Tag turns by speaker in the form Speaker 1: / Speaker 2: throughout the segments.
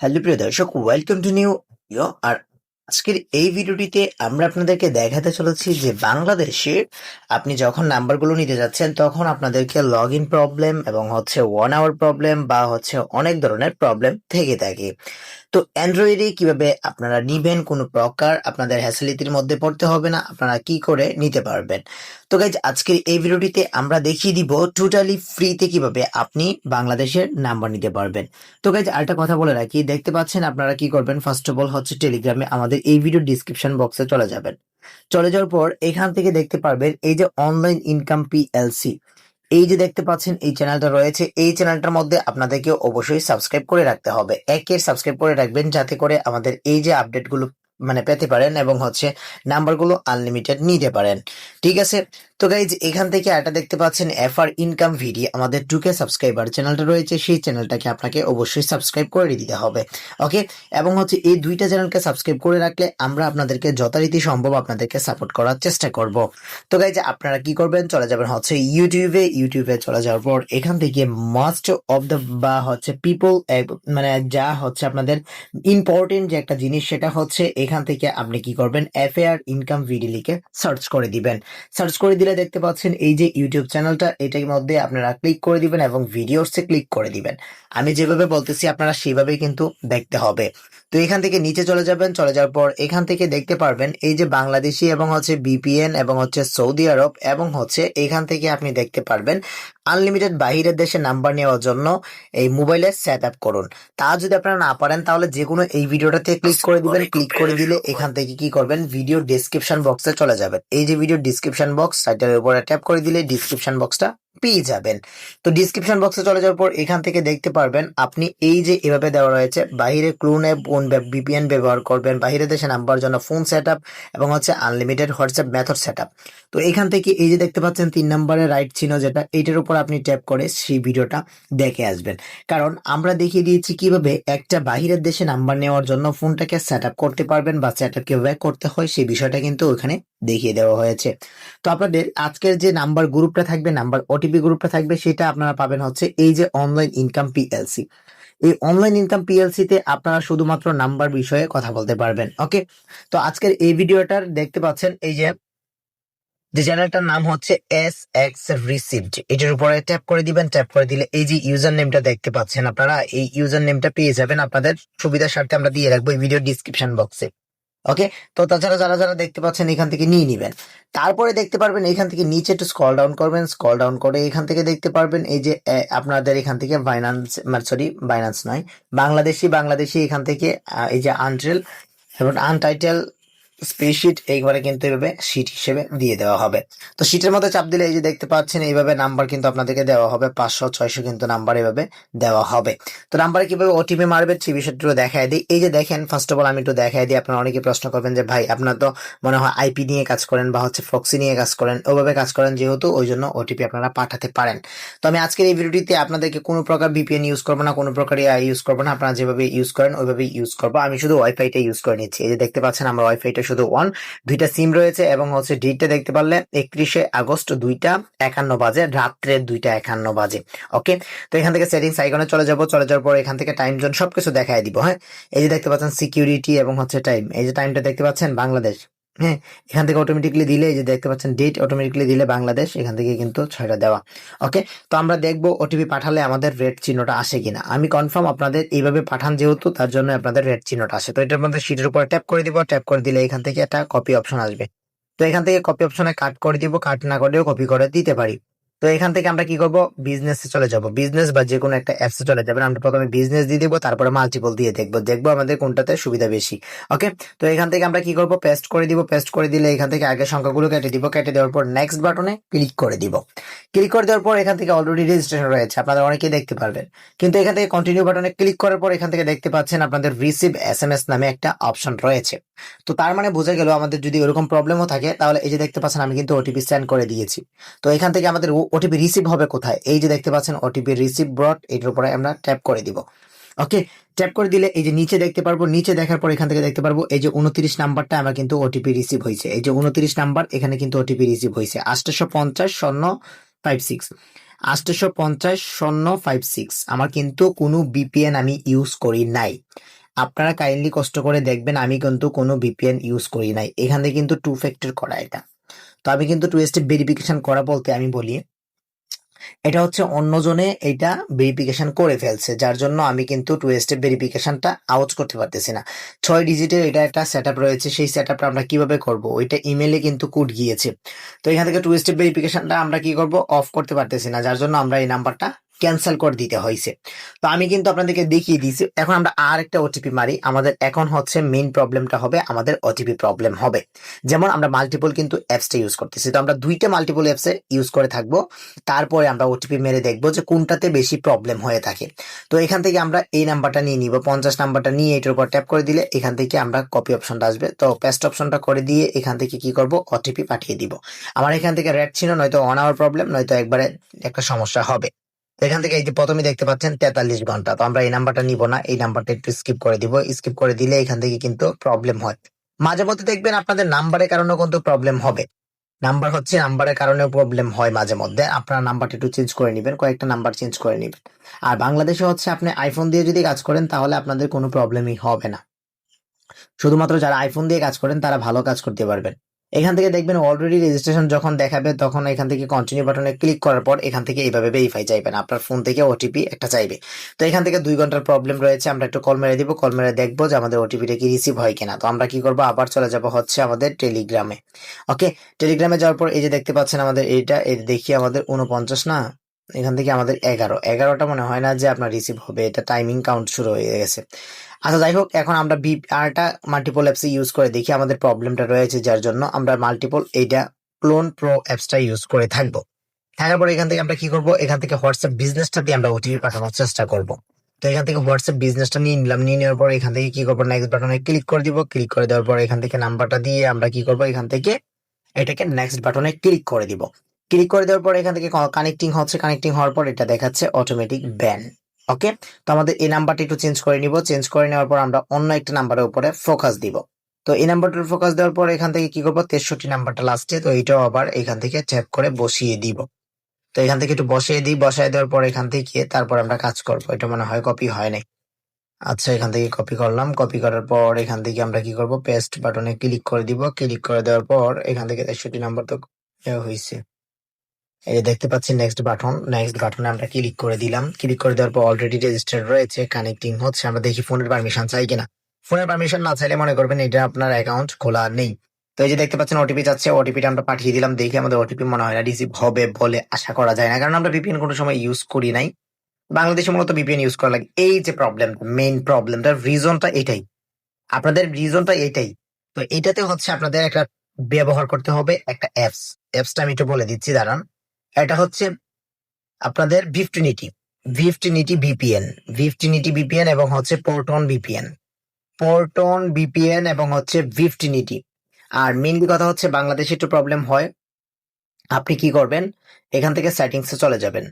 Speaker 1: Hello প্রিয় দর্শক welcome to new video আর আজকের এই ভিডিওটিতে আমরা আপনাদেরকে দেখাতে চলেছি যে বাংলাদেশে আপনি যখন নাম্বারগুলো নিতে যাচ্ছেন, তখন আপনাদেরকে লগ ইন প্রবলেম এবং হচ্ছে ওয়ান আওয়ার প্রবলেম বা হচ্ছে অনেক ধরনের প্রবলেম থেকে থাকে। তো অ্যান্ড্রয়েডে কীভাবে আপনারা নিবেন কোনো প্রকার আপনাদের হ্যাসিলিটির মধ্যে পড়তে হবে না, আপনারা কি করে নিতে পারবেন? তো গাইজ আজকের এই ভিডিওটিতে আমরা দেখিয়ে দিব টোটালি ফ্রিতে কীভাবে আপনি বাংলাদেশের নাম্বার নিতে পারবেন। তো গাইজ আরেকটা কথা বলে রাখি, দেখতে পাচ্ছেন আপনারা কি করবেন? ফার্স্ট অফ অল হচ্ছে টেলিগ্রামে আমাদের এই ভিডিও ডিসক্রিপশন বক্সে চলে যাবেন। চলে যাওয়ার পর এখান থেকে দেখতে পারবেন এই যে অনলাইন ইনকাম পিএলসি এই যে দেখতে পাচ্ছেন, এই চ্যানেলটা রয়েছে, এই চ্যানেলটার মধ্যে আপনাদেরকে অবশ্যই সাবস্ক্রাইব করে রাখতে হবে। একের সাবস্ক্রাইব করে রাখবেন যাতে করে আমাদের এই যে আপডেটগুলো মানে পেতে পারেন এবং হচ্ছে নাম্বারগুলো আনলিমিটেড নিতে পারেন। ঠিক আছে? তো গাইজ এখান থেকে একটা দেখতে পাচ্ছেন এফ আর ইনকাম ভিডি আমাদের টুকে সাবস্ক্রাইবার চ্যানেলটা রয়েছে, সেই চ্যানেলটাকে আপনাকে অবশ্যই সাবস্ক্রাইব করে দিতে হবে ওকে এবং হচ্ছে এই দুইটা চ্যানেলকে সাবস্ক্রাইব করে রাখলে আমরা আপনাদেরকে যথারীতি সম্ভব আপনাদেরকে সাপোর্ট করার চেষ্টা করব। তো গাইজ আপনারা কি করবেন? চলে যাবেন হচ্ছে ইউটিউবে ইউটিউবে চলে যাওয়ার পর এখান থেকে মাস্ট অফ দ্য বা হচ্ছে পিপল মানে যা হচ্ছে আপনাদের ইম্পর্টেন্ট যে একটা জিনিস, সেটা হচ্ছে এখান থেকে আপনি কি করবেন? এফ আর ইনকাম ভিডি লিখে সার্চ করে দিবেন। সার্চ করে দিলে দেখতে পাচ্ছেন এই যে ইউটিউব চ্যানেলটা এটার মধ্যে আপনারা ক্লিক করে দিবেন এবং ভিডিওসে ক্লিক করে দিবেন। আমি যেভাবে বলতেছি আপনারা সেভাবেই কিন্তু দেখতে হবে। তো এখান থেকে নিচে চলে যাবেন চলে যাওয়ার পর এখান থেকে দেখতে পারবেন এই যে বাংলাদেশি এবং হচ্ছে বিপিএন এবং হচ্ছে সৌদি আরব এবং হচ্ছে এখান থেকে আপনি দেখতে পারবেন আনলিমিটেড বাহিরের দেশে নাম্বার নেওয়ার জন্য এই মোবাইলে সেট আপ করুন। তা যদি আপনারা না পারেন তাহলে যে কোনো এই ভিডিওটাতে ক্লিক করে দিবেন ক্লিক করে দিলে এখান থেকে কি করবেন ভিডিও ডিসক্রিপশন বক্সে চলে যাবেন। এই যে ভিডিও ডিসক্রিপশন বক্স সাইটের উপরে ট্যাপ করে দিলে ডিসক্রিপশন বক্সটা পেয়ে যাবেন। তো ডিসক্রিপশন বক্সে চলে যাওয়ার পর এখান থেকে দেখতে পারবেন, আপনি এই যে এভাবে দেওয়া রয়েছে বাইরে ক্লুন অ্যাপ কোন বিপিএন ব্যবহার করবেন বাইরে দেশে নাম্বার জন্য ফোন সেট এবং হচ্ছে আনলিমিটেড হোয়াটসঅ্যাপ মেথড সেট তো এখান থেকে এই যে দেখতে পাচ্ছেন, তিন নম্বরের রাইট চিহ্ন যেটা এইটার উপর আপনি ট্যাপ করে সেই ভিডিওটা দেখে আসবেন। কারণ আমরা দেখিয়ে দিয়েছি কীভাবে একটা বাহিরের দেশে নাম্বার নেওয়ার জন্য ফোনটাকে সেট করতে পারবেন বা সেট আপ কীভাবে করতে হয়, সেই বিষয়টা কিন্তু ওখানে দেখিয়ে দেওয়া হয়েছে। তো আপনাদের আজকের যে নাম্বার গ্রুপটা থাকবে নাম্বার ওটিপি গ্রুপটা থাকবে, সেটা আপনারা পাবেন হচ্ছে এই যে অনলাইন ইনকাম পিএলসি এই অনলাইন ইনকাম পিএলসি তে আপনারা শুধুমাত্র নাম্বার বিষয়ে কথা বলতে পারবেন ওকে তো আজকের এই ভিডিওটার দেখতে পাচ্ছেন এই যে যে চ্যানেলটার নাম হচ্ছে এস এক্স রিসিভড এটার উপরে ট্যাপ করে দিবেন ট্যাপ করে দিলে এই যে ইউজার নেমটা দেখতে পাচ্ছেন আপনারা, এই ইউজার নেমটা পেয়ে যাবেন। আপনাদের সুবিধার স্বার্থে আমরা দিয়ে রাখব এই ভিডিও ডিসক্রিপশন বক্সে ওকে তো তাছাড়া যারা যারা দেখতে পাচ্ছেন এখান থেকে নিয়ে নেবেন। তারপরে দেখতে পারবেন এখান থেকে নিচে একটু স্কল ডাউন করবেন। স্কল ডাউন করে এখান থেকে দেখতে পারবেন এই যে আপনাদের এখান থেকে বাইন্যান্স সরি বাইনান্স নয়, বাংলাদেশি বাংলাদেশি এখান থেকে এই যে আনট্রেল এবং আনটাইটেল স্পেসশিট এইবারে কিন্তু এভাবে শিট হিসেবে দিয়ে দেওয়া হবে। তো শিটের মধ্যে চাপ দিলে এই যে দেখতে পাচ্ছেন, এইভাবে নাম্বার কিন্তু আপনাদেরকে দেওয়া হবে। পাঁচশো, ছয়শো কিন্তু নাম্বার এভাবে দেওয়া হবে। তো নাম্বারে কীভাবে ওটিপি মারবে, সেই বিষয়টা দেখায় দিই। এই যে দেখেন ফার্স্ট অফ অল আমি একটু দেখাই দিই, আপনারা অনেকে প্রশ্ন করবেন যে, ভাই, আপনার তো মনে হয় আইপি নিয়ে কাজ করেন বা হচ্ছে ফক্সি নিয়ে কাজ করেন, ওভাবে কাজ করেন যেহেতু, ওই জন্য ওটিপি আপনারা পাঠাতে পারেন। তো আমি আজকের এই ভিডিওটিতে আপনাদেরকে কোনো প্রকার ভিপিএন ইউজ করব না, কোনো প্রকার ইউজ করব না, আপনারা যেভাবে ইউজ করেন ওইভাবে ইউজ করব। আমি শুধু ওয়াইফাইটা ইউজ করে নিচ্ছি। এই যে দেখতে পাচ্ছেন, আমার ওয়াইফাইটা শুধু ওয়ান দুইটা সিম রয়েছে এবং হচ্ছে ডেটটা দেখতে পারলে একত্রিশে আগস্ট দুইটা একান্ন বাজে, রাত্রে দুইটা একান্ন বাজে। ওকে তো এখান থেকে সেটিংস আইকনে চলে যাব, চলে যাওয়ার পর এখান থেকে টাইম জোন সবকিছু দেখায় দিব হ্যাঁ? এই যে দেখতে পাচ্ছেন সিকিউরিটি এবং হচ্ছে টাইম এই যে টাইমটা দেখতে পাচ্ছেন বাংলাদেশ। হ্যাঁ এখান থেকে অটোমেটিকলি দিলে যে দেখতে পাচ্ছেন ডেট অটোমেটিকলি দিলে বাংলাদেশ, এখান থেকে কিন্তু ছয়টা দেওয়া। ওকে তো আমরা দেখব ওটিপি পাঠালে আমাদের রেড চিহ্নটা আসে কিনা। আমি কনফার্ম আপনাদের এইভাবে পাঠান যেহেতু, তার জন্য আপনাদের রেড চিহ্নটা আসে। তো এটার মধ্যে সিটের উপর ট্যাপ করে দিব। ট্যাপ করে দিলে এখান থেকে একটা কপি অপশন আসবে। তো এখান থেকে কপি অপশনে কাট করে দিব। কাট না করেও কপি করে দিতে পারি। তো এখান থেকে আমরা কি করব? বিজনেসে চলে যাব। বিজনেস বা যে কোনো একটা অ্যাপসে চলে যাবেন। আমরা প্রথমে বিজনেস দিয়ে দিব, তারপরে মাল্টিপল দিয়ে দেখব। দেখব আমাদের কোনটাতে সুবিধা বেশি। ওকে তো এখান থেকে আমরা কি করব? পেস্ট করে দিব। পেস্ট করে দিলে এখান থেকে আগে সংখ্যাগুলো কেটে দিব। কেটে দেওয়ার পর নেক্সট বাটনে ক্লিক করে দিব। ক্লিক করে দেওয়ার পর এখান থেকে অলরেডি রেজিস্ট্রেশন রয়েছে, আপনারা অনেকেই দেখতে পারবেন। কিন্তু এখান থেকে কন্টিনিউ বাটনে ক্লিক করার পর এখান থেকে দেখতে পাচ্ছেন আপনাদের রিসিভ এস এম এস নামে একটা অপশন রয়েছে। তো তার মানে বোঝা গেল আমাদের যদি ওরকম প্রবলেমও থাকে, তাহলে এই যে দেখতে পাচ্ছেন আমি কিন্তু ওটিপি সেন্ড করে দিয়েছি। তো এখান থেকে আমাদের ওটিপি রিসিভ হবে কোথায়? এই যে দেখতে পাচ্ছেন ওটিপি রিসিভ ব্রড এটার উপরে আমরা ট্যাপ করে দিব। ওকে ট্যাপ করে দিলে এই যে নিচে দেখতে পারব, নিচে দেখার পর এখান থেকে দেখতে পারব, এই যে উনত্রিশ নাম্বারটা আমার কিন্তু ওটিপি রিসিভ হয়েছে। এই যে উনত্রিশ নাম্বার, এখানে কিন্তু ওটিপি রিসিভ হয়েছে। আটশো পঞ্চাশ, শূন্য ফাইভ সিক্স আটশো পঞ্চাশ শূন্য ফাইভ সিক্স আমার কিন্তু কোনো বিপিএন আমি ইউজ করি নাই। আপনারা কাইন্ডলি কষ্ট করে দেখবেন, আমি কিন্তু কোনো বিপিএন ইউজ করি নাই। এখান কিন্তু টু ফ্যাক্টর করা এটা। তো আমি কিন্তু টু স্টেপ ভেরিফিকেশন করা বলতে আমি বলি এটা হচ্ছে অন্যজনে এটা ভেরিফিকেশন করে ফেলছে, যার জন্য আমি কিন্তু টু স্টেপ ভেরিফিকেশনটা আউট করতে পারতেছি না। ছয় ডিজিটের এটা একটা সেট রয়েছে, সেই সেট আমরা কীভাবে করব? ওইটা ইমেলে কিন্তু কুট গিয়েছে। তো এখান থেকে টু স্টেপ ভেরিফিকেশনটা আমরা কি করব? অফ করতে পারতেছি না, যার জন্য আমরা এই নাম্বারটা ক্যান্সেল করে দিতে হয়েছে। তো আমি কিন্তু আপনাদেরকে দেখিয়ে দিয়েছি। এখন আমরা আর একটা ওটিপি মারি। আমাদের এখন হচ্ছে মেইন প্রবলেমটা হবে, আমাদের ওটিপি প্রবলেম হবে। যেমন আমরা মাল্টিপল কিন্তু অ্যাপসটা ইউজ করতেছি। তো আমরা দুইটা মাল্টিপল অ্যাপসে ইউজ করে থাকব। তারপরে আমরা ওটিপি মেরে দেখব যে কোনটাতে বেশি প্রবলেম হয়ে থাকে। তো এখান থেকে আমরা এই নাম্বারটা নিয়ে নিব। পঞ্চাশ নাম্বারটা নিয়ে এটার উপর ট্যাপ করে দিলে এখান থেকে আমরা কপি অপশনটা আসবে। তো পেস্ট অপশনটা করে দিয়ে এখান থেকে কি করব? ওটিপি পাঠিয়ে দিব। আমার এখান থেকে রেড ছিল, নয়তো অন আওয়ার প্রবলেম নয়তো একবারে একটা সমস্যা হবে। এখান থেকে এই যে প্রথমে দেখতে পাচ্ছেন তেতাল্লিশ ঘণ্টা। তো আমরা এই নাম্বারটা নিব না, এই নাম্বারটা একটু স্কিপ করে দিব। স্কিপ করে দিলে এখান থেকে কিন্তু প্রবলেম হয়। মাঝে মধ্যে দেখবেন আপনাদের নাম্বারের কারণেও কিন্তু প্রবলেম হবে। নাম্বার হচ্ছে নাম্বারের কারণেও প্রবলেম হয় মাঝে মধ্যে। আপনার নাম্বারটা একটু চেঞ্জ করে নেবেন, কয়েকটা নাম্বার চেঞ্জ করে নেবেন। আর বাংলাদেশে হচ্ছে আপনি আইফোন দিয়ে যদি কাজ করেন, তাহলে আপনাদের কোনো প্রবলেমই হবে না। শুধুমাত্র যারা আইফোন দিয়ে কাজ করেন, তারা ভালো কাজ করতে পারবেন। এখান থেকে দেখবেন অলরেডি রেজিস্ট্রেশন যখন দেখাবে, তখন এখান থেকে কন্টিনিউ বাটনে ক্লিক করার পর এখান থেকে এইভাবে ভেরিফাই চাইবেন। আপনার ফোন থেকে ওটিপি একটা চাইবে। তো এখান থেকে দুই ঘণ্টার প্রবলেম রয়েছে, আমরা একটু কল মেরে দিব কল মেরে দেখব যে আমাদের ওটিপিটা কি রিসিভ হয় কিনা। তো আমরা কি করব? আবার চলে যাব হচ্ছে আমাদের টেলিগ্রামে ওকে টেলিগ্রামে যাওয়ার পর এই যে দেখতে পাচ্ছেন আমাদের এইটা এই দেখি আমাদের উনপঞ্চাশ না? এখান থেকে আমাদের এগারো। এগারোটা মনে হয় না যে আপনার রিসিভ হবে, এটা টাইমিং কাউন্ট শুরু হয়ে গেছে। আচ্ছা যাই হোক, এখন আমরা বি আরটা মাল্টিপল অ্যাপসে ইউজ করে দেখি আমাদের প্রবলেমটা রয়েছে যার জন্য আমরা মাল্টিপল এইটা ক্লোন প্রো অ্যাপসটা ইউজ করে থাকব। থাকার পরে এখান থেকে আমরা কি করব? এখান থেকে হোয়াটসঅ্যাপ বিজনেসটা দিয়ে আমরা ওটিপি পাঠানোর চেষ্টা করব। তো এখান থেকে হোয়াটসঅ্যাপ বিজনেসটা নিয়ে নিলাম, নিয়ে নেওয়ার পর এখান থেকে কি করব? নেক্সট বাটনে ক্লিক করে দিব। ক্লিক করে দেওয়ার পর এখান থেকে নাম্বারটা দিয়ে আমরা কি করব? এখান থেকে এটাকে নেক্সট বাটনে ক্লিক করে দিব। ক্লিক করে দেওয়ার পর এখান থেকে কানেক্টিং হচ্ছে কানেক্টিং হওয়ার পর এটা দেখাচ্ছে অটোমেটিক ব্যান ওকে তো আমাদের এই নাম্বারটা একটু চেঞ্জ করে নিব চেঞ্জ করে নেওয়ার পর আমরা অন্য একটা নাম্বারের উপরে ফোকাস দিব। তো এই নাম্বারটার ফোকাস দেওয়ার পর এখান থেকে কি করব? তেষট্টি নাম্বারটা লাস্টে তো এইটাও আবার এখান থেকে ট্যাপ করে বসিয়ে দিব। তো এখান থেকে একটু বসিয়ে দিই, বসায় দেওয়ার পর এখান থেকে তারপর আমরা কাজ করব। এটা মনে হয় কপি হয় নাই। আচ্ছা এখান থেকে কপি করলাম। কপি করার পর এখান থেকে আমরা কি করব? পেস্ট বাটনে ক্লিক করে দিব। ক্লিক করে দেওয়ার পর এখান থেকে তেষট্টি নাম্বার তো হয়েছে। এই যে দেখতে পাচ্ছি নেক্সট বাটন নেক্সট বাটনে আমরা ক্লিক করে দিলাম। ক্লিক করে দেওয়ার পর অলরেডি রেজিস্টার্ড রয়েছে কানেক্টিং হচ্ছে। আমরা দেখি ফোনের পারমিশন চাই কিনা। ফোনের পারমিশন না চাইলে মনে করবেন এটা আপনার অ্যাকাউন্ট খোলা নেই। তো এই যে দেখতে পাচ্ছেন ওটিপি যাচ্ছে ওটিপিটা আমরা পাঠিয়ে দিলাম। দেখি আমাদের ওটিপি মনে হয় না রিসিভ হবে বলে আশা করা যায় না। কারণ আমরা বিপিএন কোনো সময় ইউজ করি নাই। বাংলাদেশে মূলত বিপিএন ইউজ করা লাগে। এই যে প্রবলেম মেইন প্রবলেমটা রিজনটা এটাই। আপনাদের রিজনটা এটাই। তো এটাতে হচ্ছে আপনাদের একটা ব্যবহার করতে হবে একটা অ্যাপস অ্যাপসটা আমি একটু বলে দিচ্ছি, দাঁড়ান। এটা হচ্ছে আপনাদের ভিফটিনিটি ভিফটিনিটি ভিপিএন ভিফটিনিটি ভিপিএন এবং হচ্ছে পোর্টন ভিপিএন পোর্টন ভিপিএন এবং হচ্ছে ভিফটিনিটি আর মেইনলি কথা হচ্ছে, বাংলাদেশে একটু প্রবলেম হয়। আপনি কি করবেন? এখান থেকে সেটিংসে চলে যাবেন।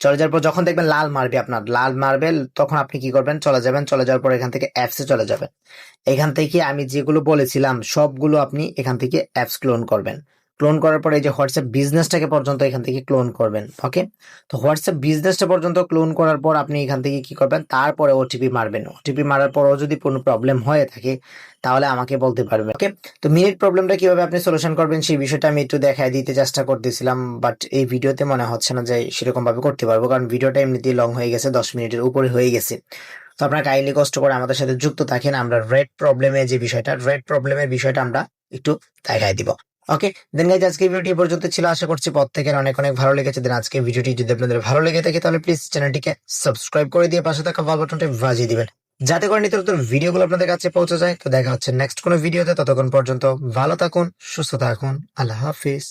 Speaker 1: চলে যাওয়ার পর যখন দেখবেন লাল মারবে আপনার, লাল মারবে তখন আপনি কি করবেন? চলে যাবেন, চলে যাওয়ার পর এখান থেকে অ্যাপসে চলে যাবেন। এখান থেকে আমি যেগুলো বলেছিলাম, সবগুলো আপনি এখান থেকে অ্যাপস ক্লোন করবেন। ক্লোন করার পরে এই যে হোয়াটসঅ্যাপ বিজনেসটাকে পর্যন্ত এখান থেকে ক্লোন করবেন ওকে তো হোয়াটসঅ্যাপ বিজনেসটা পর্যন্ত ক্লোন করার পর আপনি এখান থেকে কি করবেন? তারপরে ওটিপি মারবেন। ওটিপি মারার পরও যদি কোনো প্রবলেম হয়ে থাকে, তাহলে আমাকে বলতে পারবেন ওকে তো মিনিট প্রবলেমটা কীভাবে আপনি সলিউশন করবেন সেই বিষয়টা আমি একটু দেখায় দিতে চেষ্টা করতেছিলাম বাট এই ভিডিওতে মনে হচ্ছে না যে সেরকম ভাবে করতে পারব, কারণ ভিডিওটা এমনিতেই লং হয়ে গেছে, দশ মিনিটের উপরে হয়ে গেছে। তো আপনারা কাইন্ডলি কষ্ট করে আমাদের সাথে যুক্ত থাকেন, আমরা রেড প্রবলেমের যে বিষয়টা রেড প্রবলেমের বিষয়টা আমরা একটু দেখায় দিব। ওকে দেন গাইজ আজকে ভিডিওটি পর্যন্ত ছিল। আশা করছি প্রত্যেকের অনেক অনেক ভালো লেগেছে। দেন আজকে ভিডিওটি যদি আপনাদের ভালো লেগে থাকে, তাহলে প্লিজ চ্যানেলটিকে সাবস্ক্রাইব করে দিয়ে পাশে থাকা বেল বাটনটি বাজিয়ে দিবেন। যাতে করে নিত্য নতুন ভিডিওগুলো আপনাদের কাছে পৌঁছে যায়। তো দেখা হচ্ছে নেক্সট কোনো ভিডিওতে ততক্ষণ পর্যন্ত ভালো থাকুন, সুস্থ থাকুন। আল্লাহ হাফিজ।